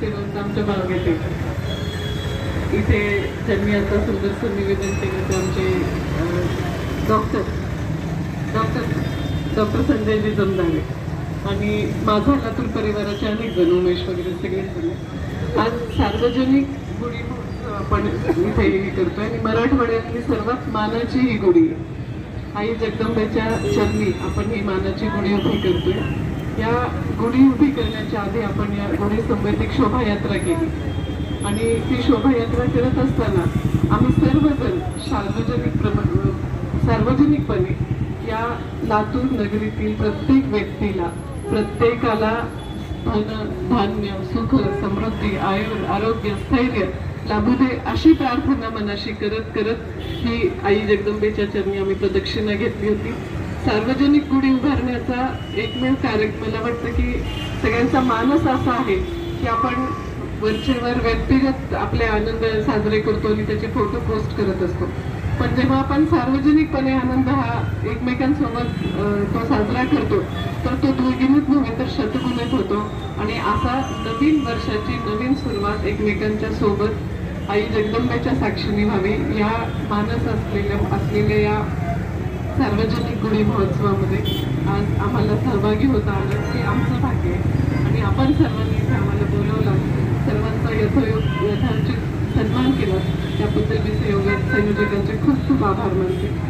फिरून आमच्या बागेत येतात इथे त्यांनी आता सुंदरसं निवेदन केलं तर आमचे डॉक्टर डॉक्टर डॉक्टर संजयजी जमदारे आणि माझा लातूर परिवाराचे अनेक जण उमेश वगैरे सगळे जण. आज सार्वजनिक गुढी आपण इथे हे करतोय आणि मराठवाड्यातली सर्वात मानाची ही गुढी आई जगदंबेच्या चरणी आपण ही मानाची गुढी उभी करतोय. या गुढी उभी करण्याच्या आधी आपण या गुढी संबंधित शोभायात्रा केली. आणि ती शोभायात्रा करत असताना आम्ही सर्वजण सार्वजनिक प्रम- सार्वजनिकपणे या लातूर नगरीतील प्रत्येक व्यक्तीला प्रत्येकाला धन धान्य सुख समृद्धी आयुर आरोग्य स्थैर्य लाभू दे अशी प्रार्थना मनाशी करत करत ही आई जगदंबेच्या चरणी आम्ही प्रदक्षिणा घेतली होती. सार्वजनिक गुढी उभारण्याचा एकमेव कार्यक्रम मला वाटतं की सगळ्यांचा मानस असा आहे की आपण वरचेवर व्यक्तिगत आपले आनंद साजरे करतो आणि त्याचे फोटो पोस्ट करत असतो. पण जेव्हा आपण सार्वजनिकपणे आनंद हा एकमेकांसोबत तो साजरा करतो तर तो द्विगुणित नव्हे तर शतगुणित होतो. आणि असा नवीन वर्षाची नवीन सुरुवात एकमेकांच्या सोबत आई जगदंबेच्या साक्षीने व्हावी या मानस असलेल्या असलेल्या या सार्वजनिक गुढी महोत्सवामध्ये आज आम्हाला सहभागी होता आलं हे आमचं भाग्य आहे. आणि आपण सर्वांनी इथे आम्हाला बोलवलं सर्वांचा यथोयोग यथाचित सन्मान केला. त्याबद्दल मी संयोग संयोजकांचे खूप खूप आभार मानते.